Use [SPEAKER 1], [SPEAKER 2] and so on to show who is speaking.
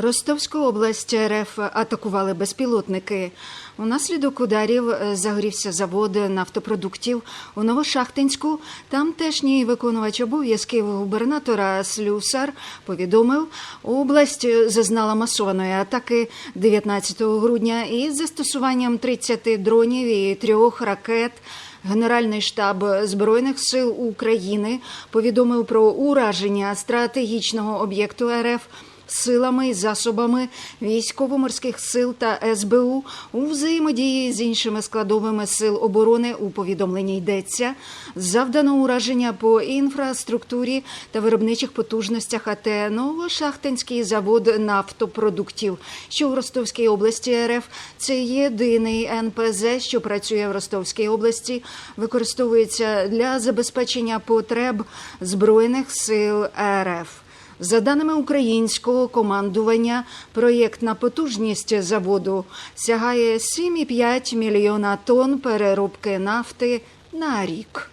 [SPEAKER 1] Ростовську область РФ атакували безпілотники. Унаслідок ударів е, загорівся завод нафтопродуктів у Новошахтинську. Тамтешній виконувач обов'язків губернатора Слюсар повідомив, область зазнала масованої атаки 19 грудня із застосуванням 30 дронів і трьох ракет. Генеральний штаб збройних сил України повідомив про ураження стратегічного об'єкту РФ силами і засобами військово-морських сил та СБУ у взаємодії з іншими складовими сил оборони у повідомленні йдеться. Завдано ураження по інфраструктурі та виробничих потужностях АТ Новошахтинський завод нафтопродуктів, що в Ростовській області РФ. Це єдиний НПЗ, що працює в Ростовській області, використовується для забезпечення потреб збройних сил РФ. За даними українського командування, проєктна потужність заводу сягає 7,5 мільйона тонн переробки нафти на рік.